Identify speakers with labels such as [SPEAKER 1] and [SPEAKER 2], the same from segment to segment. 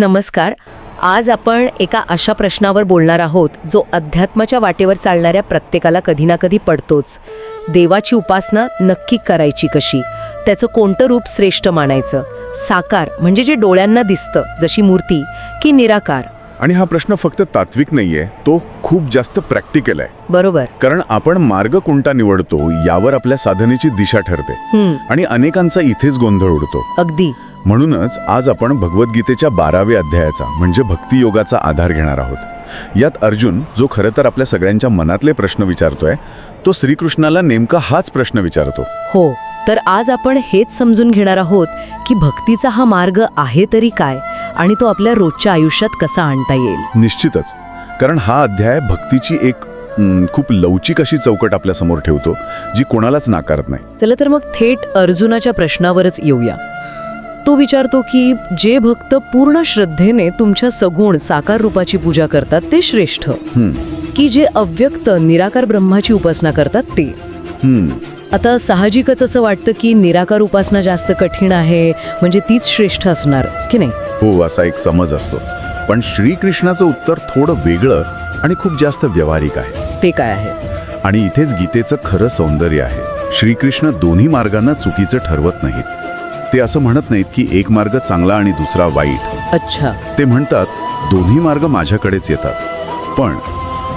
[SPEAKER 1] नमस्कार. आज आपण एका अशा प्रश्नावर बोलणार आहोत जो अध्यात्माच्या वाटेवर चालणाऱ्या प्रत्येकाला कधी ना कधी पडतोच. देवाची उपासना नक्की करायची कशी? त्याचं कोणतं रूप श्रेष्ठ मानायचं? साकार म्हणजे जे डोळ्यांना दिसतं जशी मूर्ती की निराकार?
[SPEAKER 2] आणि हा प्रश्न फक्त तात्विक नाहीये तो खूप जास्त प्रॅक्टिकल आहे.
[SPEAKER 1] बरोबर.
[SPEAKER 2] कारण आपण मार्ग कोणता निवडतो यावर आपल्या साधनेची दिशा ठरते. आणि अनेकांचा इथेच गोंधळ उडतो.
[SPEAKER 1] अगदी.
[SPEAKER 2] म्हणूनच आज आपण भगवद्गीतेच्या बाराव्या अध्यायाचा म्हणजे भक्तियोगाचा आधार घेणार आहोत. यात अर्जुन जो खरं तर आपल्या सगळ्यांच्या मनातले प्रश्न विचारतोय तो श्रीकृष्णाला नेमका हाच प्रश्न विचारतो.
[SPEAKER 1] हो तर आज आपण हेच समजून घेणार आहोत की भक्तीचा हा मार्ग आहे तरी काय आणि तो आपल्या रोजच्या आयुष्यात कसा आणता येईल.
[SPEAKER 2] निश्चितच. कारण हा अध्याय भक्तीची एक खूप लवचिक अशी चौकट आपल्यासमोर ठेवतो जी कोणालाच नाकारत नाही.
[SPEAKER 1] चला तर मग थेट अर्जुनाच्या प्रश्नावरच येऊया. तो विचारतो की जे भक्त पूर्ण श्रद्धेने तुमच्या सगुण साकार रूपाची पूजा करतात ते श्रेष्ठ. की जे अव्यक्त निराकार ब्रह्माची उपासना करतात ते. आता साहजिकच असं वाटतं की निराकार उपासना जास्त कठीण आहे म्हणजे तीच श्रेष्ठ असणार की नाही?
[SPEAKER 2] हो असा एक समज असतो. पण श्रीकृष्णाचं उत्तर थोडं वेगळं आणि खूप जास्त व्यावहारिक आहे.
[SPEAKER 1] ते काय आहे?
[SPEAKER 2] आणि इथेच गीतेचं खरं सौंदर्य आहे. श्रीकृष्ण दोन्ही मार्गांना चुकीचं ठरवत नाहीत. ते असं म्हणत नाहीत की एक मार्ग चांगला आणि दुसरा वाईट.
[SPEAKER 1] अच्छा.
[SPEAKER 2] ते म्हणतात दोन्ही मार्ग माझ्याकडेच येतात. पण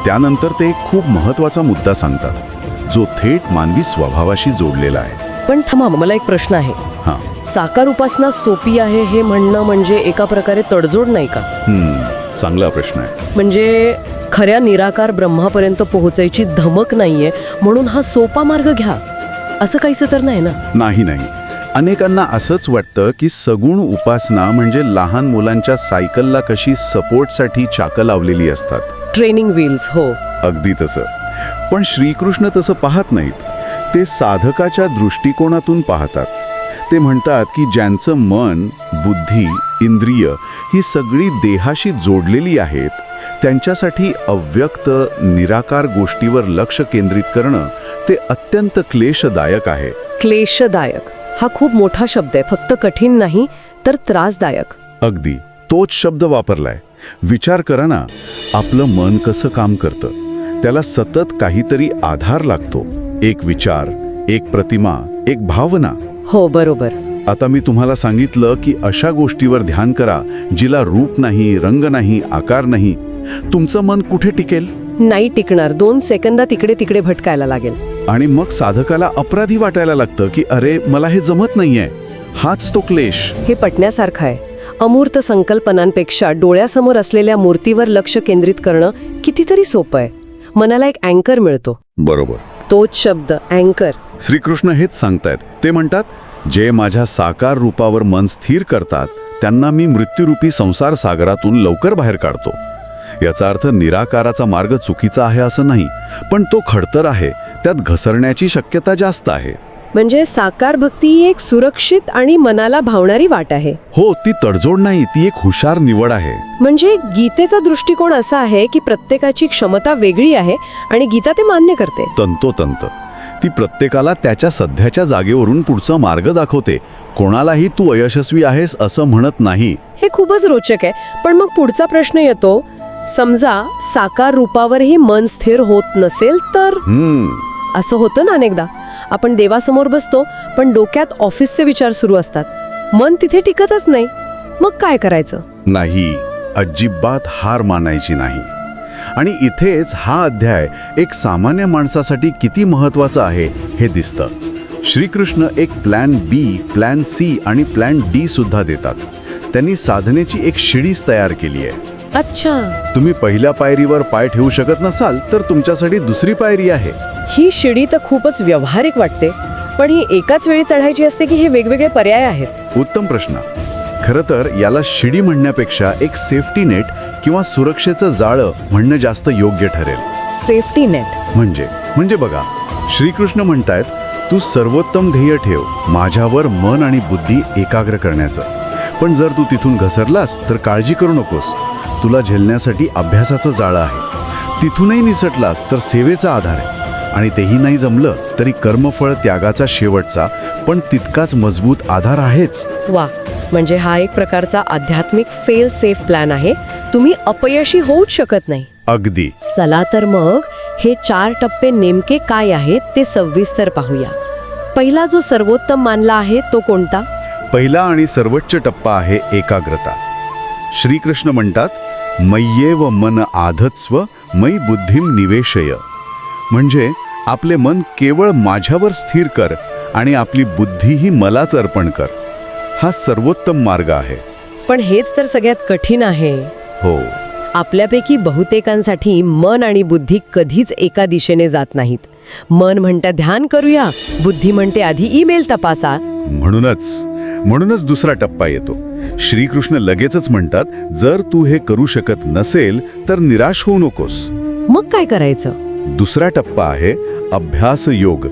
[SPEAKER 2] त्यानंतर ते एक खूप महत्त्वाचा मुद्दा सांगतात जो थेट मानवी स्वभावाशी जोडलेला आहे.
[SPEAKER 1] पण थांबा मला एक प्रश्न आहे.
[SPEAKER 2] हां.
[SPEAKER 1] साकार उपासना सोपी आहे हे म्हणणं म्हणजे एका प्रकारे तडजोड नाही का?
[SPEAKER 2] चांगला प्रश्न आहे.
[SPEAKER 1] म्हणजे खऱ्या निराकार ब्रह्मापर्यंत पोहोचायची धमक नाहीये म्हणून हा सोपा मार्ग घ्या. असं काहीच तर नाही ना?
[SPEAKER 2] नाही नाही. अनेकांना असंच वाटतं की सगुण उपासना म्हणजे लहान मुलांच्या सायकलला कशी सपोर्टसाठी चाकं लावलेली असतात.
[SPEAKER 1] ट्रेनिंग व्हील्स हो.
[SPEAKER 2] अगदी तसं. पण श्रीकृष्ण तसं पाहत नाहीत. ते साधकाच्या दृष्टिकोनातून पाहतात. ते म्हणतात की ज्यांचं मन बुद्धी इंद्रिय ही सगळी देहाशी जोडलेली आहेत त्यांच्यासाठी अव्यक्त निराकार गोष्टीवर लक्ष केंद्रित करणं ते अत्यंत क्लेशदायक आहे.
[SPEAKER 1] क्लेशदायक. हा खूप मोठा शब्द आहे. फक्त कठीण नाही तर त्रासदायक.
[SPEAKER 2] अगदी. तोच शब्द वापरलाय. विचार करा ना आपलं मन कसं काम करतं? त्याला सतत काहीतरी आधार लागतो. एक विचार एक प्रतिमा एक भावना.
[SPEAKER 1] हो बरोबर.
[SPEAKER 2] आता मी तुम्हाला सांगितलं की अशा गोष्टीवर ध्यान करा जिला रूप नाही रंग नाही आकार नाही. तुमचं मन कुठे टिकेल?
[SPEAKER 1] नाही टिकणार. दोन सेकंदात इकडे तिकडे भटकायला लागेल.
[SPEAKER 2] आणि मग साधकाला अपराधी वाटायला लागतं की अरे मला हे जमत नाहीये. हाच तो क्लेश.
[SPEAKER 1] हे पटण्यासारखं आहे. अमूर्त संकल्पनांपेक्षा डोळ्यासमोर असलेल्या मूर्तीवर लक्ष केंद्रित करणं कितीतरी सोपं आहे. मनाला एक अँकर मिळतो.
[SPEAKER 2] बरोबर.
[SPEAKER 1] तोच शब्द अँकर.
[SPEAKER 2] श्रीकृष्ण हेच सांगतायत. ते म्हणतात जे माझ्या साकार रूपावर मन स्थिर करतात त्यांना मी मृत्यूरूपी संसार सागरातून लवकर बाहेर काढतो. याचा अर्थ निराकाराचा मार्ग चुकीचा आहे असं नाही पण तो खडतर आहे. त्यात घसरण्याची शक्यता जास्त आहे.
[SPEAKER 1] म्हणजे साकार भक्ती ही एक सुरक्षित आणि मनाला भावणारी वाट आहे.
[SPEAKER 2] हो ती तडजोड नाही ती एक हुशार निवड आहे.
[SPEAKER 1] म्हणजे गीतेचा दृष्टिकोन असा आहे की प्रत्येकाची क्षमता वेगळी आहे आणि गीता ते मान्य करते.
[SPEAKER 2] तंतोतंत. ती प्रत्येकाला त्याच्या सध्याच्या जागेवरून पुढचा मार्ग दाखवते. कोणालाही तू अयशस्वी आहेस असं म्हणत नाही.
[SPEAKER 1] हे खूपच रोचक आहे. पण मग पुढचा प्रश्न येतो समजा साकार रूपावरही मन स्थिर होत नसेल तर?
[SPEAKER 2] हम्म.
[SPEAKER 1] असं होतं ना अनेकदा. आपण देवासमोर बसतो पण डोक्यात ऑफिसचे विचार सुरू असतात. मन तिथे टिकतच नाही. मग काय करायचं?
[SPEAKER 2] नाही अजिबात हार मानायची नाही. आणि इथेच हा अध्याय एक सामान्य माणसासाठी किती महत्त्वाचा आहे हे दिसतं. श्रीकृष्ण एक प्लॅन बी प्लॅन सी आणि प्लॅन डी सुद्धा देतात. त्यांनी साधनेची एक शिडीच तयार केली आहे
[SPEAKER 1] अच्छा.
[SPEAKER 2] तुम्ही पहिल्या पायरीवर पाय ठेवू शकत नसाल तर तुमच्यासाठी दुसरी पायरी आहे.
[SPEAKER 1] ही शिडी तर खूपच व्यावहारिक वाटते पण ही एकाच वेळी चढायची असते की हे वेगवेगळे पर्याय आहेत?
[SPEAKER 2] उत्तम प्रश्न. खरं तर याला शिडी म्हणण्यापेक्षा एक सेफ्टी नेट किंवा सुरक्षेचं जाळं म्हणणं जास्त योग्य ठरेल.
[SPEAKER 1] सेफ्टी नेट
[SPEAKER 2] म्हणजे म्हणजे बघा श्रीकृष्ण म्हणतायत तू सर्वोत्तम ध्येय ठेव माझ्यावर मन आणि बुद्धी एकाग्र करण्याचं. पण जर तू तिथून घसरलास तर काळजी करू नकोस. तुला झेलण्यासाठी अभ्यासाचं जाळं आहे. तिथूनही निसटलास तर सेवेचा आधार आहे. आणि तेही नाही जमलं तरी कर्मफळ त्यागाचा शेवटचा पण तितकाच मजबूत आधार आहेच.
[SPEAKER 1] वा म्हणजे हा एक प्रकारचा आध्यात्मिक फेल सेफ प्लॅन आहे. तुम्ही अपयशी होऊच शकत नाही.
[SPEAKER 2] अगदी.
[SPEAKER 1] चला तर मग हे चार टप्पे नेमके काय आहेत ते सविस्तर पाहूया. पहिला जो सर्वोत्तम मानला आहे तो कोणता?
[SPEAKER 2] पहिला आणि सर्वोच्च टप्पा आहे एकाग्रता. श्रीकृष्ण म्हणतात मय्येव मन आधत्स्व मयी बुद्धिम निवेशय. म्हणजे आपले मन केवळ माझ्यावर स्थिर कर आणि आपली बुद्धीही मलाच अर्पण कर. हा सर्वोत्तम मार्ग आहे.
[SPEAKER 1] पण हेच तर सगळ्यात कठीण आहे.
[SPEAKER 2] हो.
[SPEAKER 1] आपल्यापैकी बहुतेकांसाठी मन आणि बुद्धी कधीच एका दिशेने जात नाहीत. मन म्हणतं ध्यान करूया. बुद्धी म्हणते आधी ईमेल तपासा.
[SPEAKER 2] म्हणूनच म्हणूनच दुसरा टप्पा येतो. श्रीकृष्ण लगेचच म्हणतात जर तू हे करू शकत नसेल तर निराश होऊ नकोस.
[SPEAKER 1] मग काय करायचं?
[SPEAKER 2] दुसरा टप्पा आहे अभ्यास योग.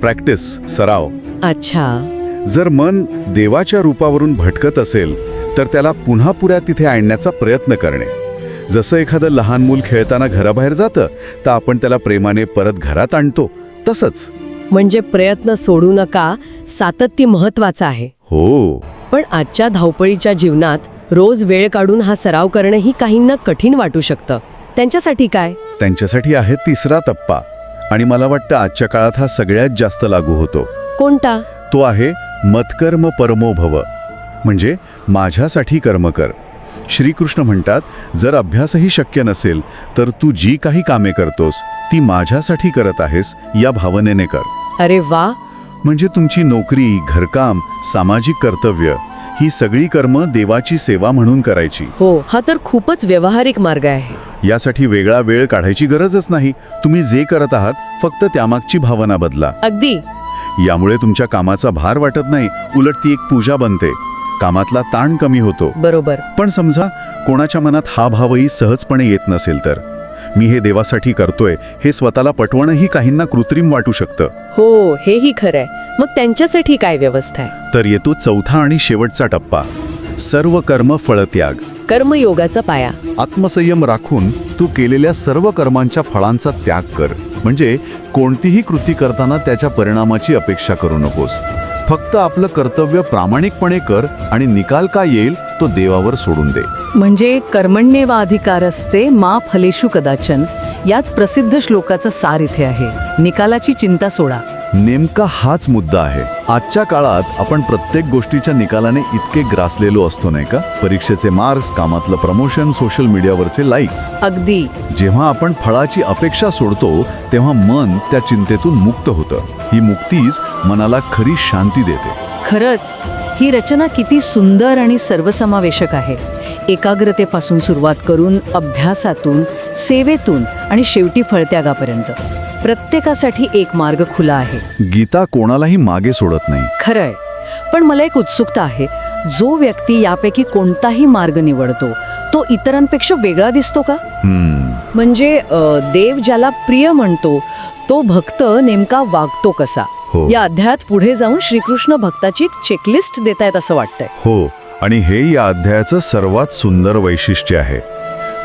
[SPEAKER 2] प्रॅक्टिस सराव.
[SPEAKER 1] अच्छा.
[SPEAKER 2] जर मन देवाच्या रूपावरून भटकत असेल तर त्याला पुन्हा पुऱ्या तिथे आणण्याचा प्रयत्न करणे. जसं एखादं लहान मूल खेळताना घराबाहेर जातं तर आपण त्याला प्रेमाने परत घरात आणतो. तसंच.
[SPEAKER 1] म्हणजे प्रयत्न सोडू नका सातत्य महत्वाचं आहे.
[SPEAKER 2] हो.
[SPEAKER 1] पण आजच्या धावपळीच्या जीवनात रोज वेळ काढून हा सराव करणंही काहींना कठीण वाटू शकतं. त्यांच्यासाठी काय?
[SPEAKER 2] त्यांच्यासाठी आहे तिसरा टप्पा. आणि मला वाटतं आजच्या काळात हा सगळ्यात जास्त लागू होतो.
[SPEAKER 1] कोणता?
[SPEAKER 2] तो आहे मत्कर्म परमो भव. म्हणजे माझ्यासाठी कर्म कर. श्रीकृष्ण म्हणतात जर अभ्यासही शक्य नसेल तर तू जी काही कामे करतोस ती माझ्यासाठी करत आहेस या भावनेने कर.
[SPEAKER 1] अरे वा!
[SPEAKER 2] म्हणजे तुमची नोकरी घरकाम सामाजिक कर्तव्य ही सगळी कर्म देवाची सेवा म्हणून करायची.
[SPEAKER 1] हो हा तर खूपच व्यवहारिक मार्ग आहे.
[SPEAKER 2] यासाठी वेगळा वेळ काढायची गरजच नाही. तुम्ही जे करत आहात फक्त त्यामागची भावना बदला.
[SPEAKER 1] अगदी.
[SPEAKER 2] यामुळे तुमच्या कामाचा भार वाटत नाही उलट ती एक पूजा बनते. कामातला ताण कमी होतो.
[SPEAKER 1] बरोबर.
[SPEAKER 2] पण समजा कोणाच्या मनात हा भावही सहजपणे येत नसेल तर. मी हे देवासाठी करतोय हे स्वतःला पटवणंही काहींना कृत्रिम वाटू शकतं.
[SPEAKER 1] हो हेही खरंय. मग त्यांच्यासाठी काय व्यवस्था आहे?
[SPEAKER 2] तर येतो चौथा आणि शेवटचा टप्पा. सर्व कर्म फळत्याग.
[SPEAKER 1] कर्मयोगाचा पाया.
[SPEAKER 2] आत्मसंयम राखून तू केलेल्या सर्व कर्मांच्या फळांचा त्याग कर. म्हणजे कोणतीही कृती करताना त्याच्या परिणामाची अपेक्षा करू नकोस. फक्त आपलं कर्तव्य प्रामाणिकपणे कर आणि निकाल काय येईल तो देवावर सोडून दे.
[SPEAKER 3] म्हणजे कर्मण्येवाधिकारस्ते मा फलेषु कदाचन. याच प्रसिद्ध श्लोकाचा सार इथे आहे. निकालाची चिंता सोडा.
[SPEAKER 2] नेमका हाच मुद्दा आहे. आजच्या काळात आपण प्रत्येक गोष्टीच्या निकालाने इतके ग्रासलेलो असतो नाही का? परीक्षेचे मार्क्स कामातलं प्रमोशन सोशल मीडियावरचे लाईक्स.
[SPEAKER 3] अगदी.
[SPEAKER 2] जेव्हा आपण फळाची अपेक्षा सोडतो तेव्हा मन त्या चिंतेतून मुक्त होतं. ही मुक्तीच मनाला खरी शांती देते.
[SPEAKER 3] खरंच ही रचना किती सुंदर आणि सर्वसमावेशक आहे. एकाग्रतेपासून सुरुवात करून अभ्यासातून सेवेतून आणि शेवटी फळत्यागापर्यंत. प्रत्येकासाठी एक मार्ग खुला आहे.
[SPEAKER 2] गीता कोणालाही मागे सोडत नाही.
[SPEAKER 3] खरंय. पण मला एक उत्सुकता आहे. जो व्यक्ती यापैकी कोणताही मार्ग निवडतो तो इतरांपेक्षा वेगळा दिसतो का?
[SPEAKER 1] म्हणजे देव ज्याला प्रिय म्हणतो तो भक्त नेमका वागतो कसा?
[SPEAKER 2] हो.
[SPEAKER 1] या अध्यायात पुढे जाऊन श्रीकृष्ण भक्ताची चेकलिस्ट देतायत असं वाटतंय.
[SPEAKER 2] हो. आणि हे या अध्यायाचं सर्वात सुंदर वैशिष्ट्य आहे.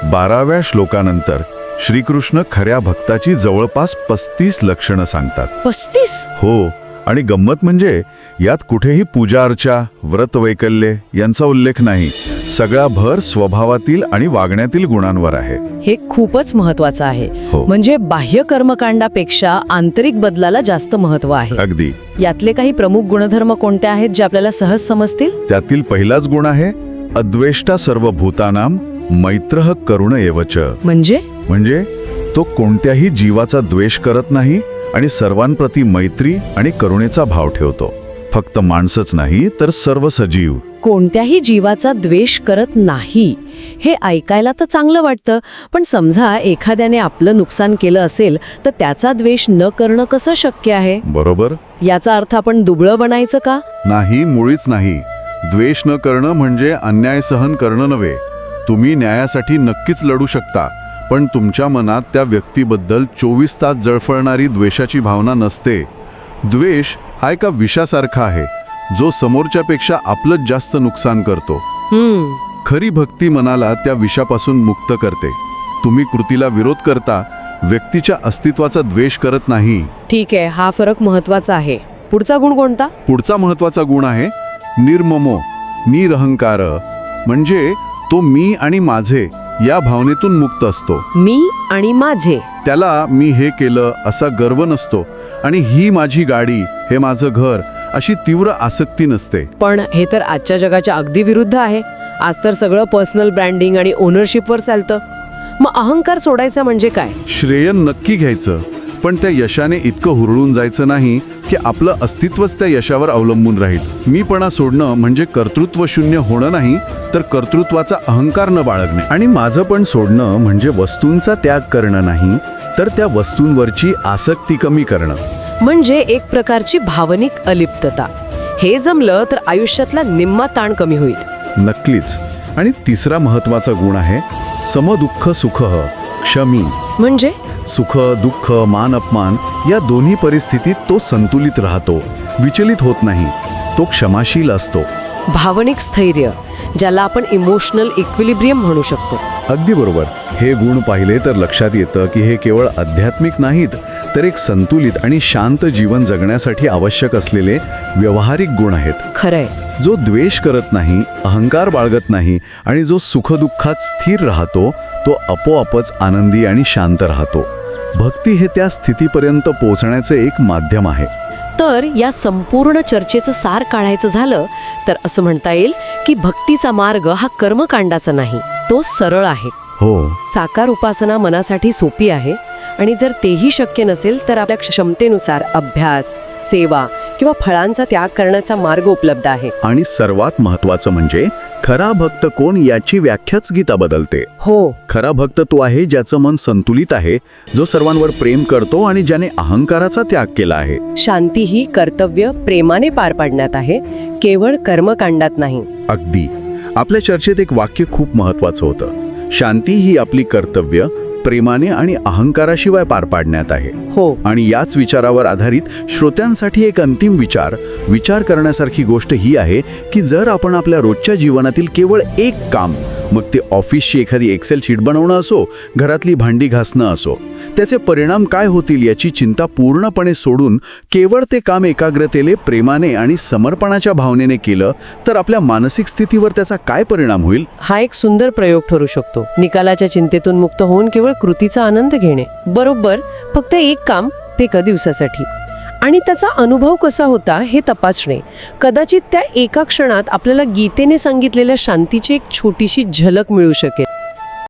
[SPEAKER 2] बाराव्या श्लोकानंतर श्रीकृष्ण खऱ्या भक्ताची जवळपास पस्तीस लक्षणं सांगतात.
[SPEAKER 1] पस्तीस?
[SPEAKER 2] हो आणि गंमत म्हणजे यात कुठेही पूजा अर्चा व्रत वैकल्य यांचा उल्लेख नाही. सगळा भर स्वभावातील आणि वागण्यातील गुणांवर आहे.
[SPEAKER 1] हे खूपच महत्वाचं आहे.
[SPEAKER 2] हो.
[SPEAKER 1] म्हणजे बाह्य कर्मकांडापेक्षा आंतरिक बदलाला जास्त महत्त्व आहे.
[SPEAKER 2] अगदी.
[SPEAKER 1] यातले काही प्रमुख गुणधर्म कोणते आहेत जे आपल्याला सहज समजतील?
[SPEAKER 2] त्यातील पहिलाच गुण आहे अद्वेष्टा सर्व भूतानाम मैत्र करुण एवच.
[SPEAKER 1] म्हणजे?
[SPEAKER 2] म्हणजे तो कोणत्याही जीवाचा द्वेष करत नाही आणि सर्वांप्रती मैत्री आणि करुणेचा भाव ठेवतो. फक्त माणसंच नाही तर सर्व सजीव.
[SPEAKER 1] कोणत्याही जीवाचा द्वेष करत नाही. हे ऐकायला तर चांगलं वाटतं पण समजा एखाद्याने आपलं नुकसान केलं असेल तर त्याचा द्वेष न करणं कसं शक्य आहे?
[SPEAKER 2] बरोबर.
[SPEAKER 1] याचा अर्थ आपण दुबळं बनायचं का?
[SPEAKER 2] नाही मुळीच नाही. द्वेष न करणं म्हणजे अन्याय सहन करणं नव्हे. तुम्ही न्यायासाठी नक्कीच लढू शकता पण तुमच्या मनात त्या व्यक्तीबद्दल चोवीस तास जळफळणारी द्वेषाची भावना नसते. द्वेष हा एका विषासारखा आहे जो समोरच्यापेक्षा आपलंच जास्त नुकसान करतो.
[SPEAKER 1] हम्म.
[SPEAKER 2] खरी भक्ती मनाला त्या विषापासून मुक्त करते. तुम्ही कृतीला विरोध करता व्यक्तीच्या अस्तित्वाचा द्वेष करत नाही.
[SPEAKER 1] ठीक आहे हा फरक महत्त्वाचा आहे. पुढचा गुण कोणता?
[SPEAKER 2] पुढचा महत्त्वाचा गुण आहे निर्ममो निरहंकार. म्हणजे तो मी आणि माझे या भावनेतून मुक्त असतो.
[SPEAKER 1] मी आणि माझे.
[SPEAKER 2] त्याला मी हे केलं असा गर्व नसतो आणि ही माझी गाडी हे माझं घर अशी तीव्र आसक्ती नसते.
[SPEAKER 1] पण हे तर आजच्या जगाच्या अगदी विरुद्ध आहे. आज तर सगळं पर्सनल ब्रँडिंग आणि ओनरशिपवर चालतं. मग अहंकार सोडायचा म्हणजे काय?
[SPEAKER 2] श्रेय नक्की घ्यायचं. पण त्या यशाने इतकं हुरळून जायचं नाही की आपलं अस्तित्वच त्या यशावर अवलंबून राहील. मीपणा सोडणं म्हणजे कर्तृत्व शून्य होणं नाही तर कर्तृत्वाचा अहंकार न बाळगणे. आणि माझं पण सोडणं म्हणजे वस्तूंचा त्याग करणं नाही तर त्या वस्तूंवरची आसक्ती कमी करणं.
[SPEAKER 1] म्हणजे एक प्रकारची भावनिक अलिप्तता. हे जमलं तर आयुष्यातला निम्मा ताण कमी होईल.
[SPEAKER 2] नक्कीच. आणि तिसरा महत्त्वाचा गुण आहे समदुःख सुख क्षमी.
[SPEAKER 1] म्हणजे?
[SPEAKER 2] सुख दुःख मान अपमान या दोन्ही परिस्थितीत तो संतुलित राहतो विचलित होत नाही तो क्षमाशील असतो.
[SPEAKER 1] भावनिक स्थैर्य ज्याला आपण इमोशनल इक्विलिब्रियम म्हणू शकतो.
[SPEAKER 2] अगदी बरोबर. हे गुण पाहिले तर लक्षात येतं की हे केवळ आध्यात्मिक नाहीत तर एक संतुलित आणि शांत जीवन जगण्यासाठी आवश्यक असलेले व्यावहारिक गुण आहेत.
[SPEAKER 1] खरंय.
[SPEAKER 2] जो द्वेष करत नाही अहंकार बाळगत नाही आणि जो सुखदुःखात स्थिर राहतो तो आपोआपच आनंदी आणि शांत राहतो. भक्ती हे त्या स्थितीपर्यंत पोहोचण्याचे एक माध्यम आहे.
[SPEAKER 1] तर या संपूर्ण चर्चेचं सार काढायचं झालं तर असं म्हणता येईल की भक्तीचा मार्ग हा कर्मकांडाचा नाही तो सरळ आहे.
[SPEAKER 2] हो.
[SPEAKER 1] साकार उपासना मनासाठी सोपी आहे आणि जर तेही शक्य नसेल तर आपल्या क्षमतेनुसार अभ्यास सेवा किंवा फळांचा त्याग करण्याचा मार्ग उपलब्ध आहे.
[SPEAKER 2] आणि सर्वात महत्वाचं म्हणजे खरा भक्त कोण याची व्याख्याच गीता बदलते.
[SPEAKER 1] हो.
[SPEAKER 2] खरा भक्त तो आहे ज्याचं मन संतुलित आहे जो सर्वांवर प्रेम करतो आणि ज्याने अहंकाराचा त्याग केला आहे.
[SPEAKER 1] शांती ही कर्तव्य प्रेमाने पार पाडण्यात आहे केवळ कर्मकांडात नाही.
[SPEAKER 2] अगदी. आपल्या चर्चेत एक वाक्य खूप महत्वाचं होतं. शांती ही आपली कर्तव्य प्रेमाने आणि अहंकाराशिवाय पार पाडण्यात आहे.
[SPEAKER 1] हो.
[SPEAKER 2] आणि याच विचारावर आधारित श्रोत्यांसाठी एक अंतिम विचार विचार करण्यासारखी गोष्ट ही आहे की जर आपण आपल्या रोजच्या जीवनातील केवळ एक काम मग ते ऑफिसची एखादी एक्सेल शीट बनवणं असो घरातली भांडी घासणं असो त्याचे परिणाम काय होतील याची चिंता पूर्णपणे सोडून केवळ ते काम एकाग्रतेने प्रेमाने आणि समर्पणाच्या भावनेने केलं तर आपल्या मानसिक स्थितीवर त्याचा काय परिणाम होईल?
[SPEAKER 1] हा एक सुंदर प्रयोग ठरू शकतो. निकालाच्या चिंतेतून मुक्त होऊन केवळ कृतीचा आनंद घेणे. बरोबर फक्त एक काम एका दिवसासाठी. आणि त्याचा अनुभव कसा होता हे तपासणे. कदाचित त्या एका क्षणात आपल्याला गीतेने सांगितलेल्या शांतीची एक छोटीशी झलक मिळू शकेल.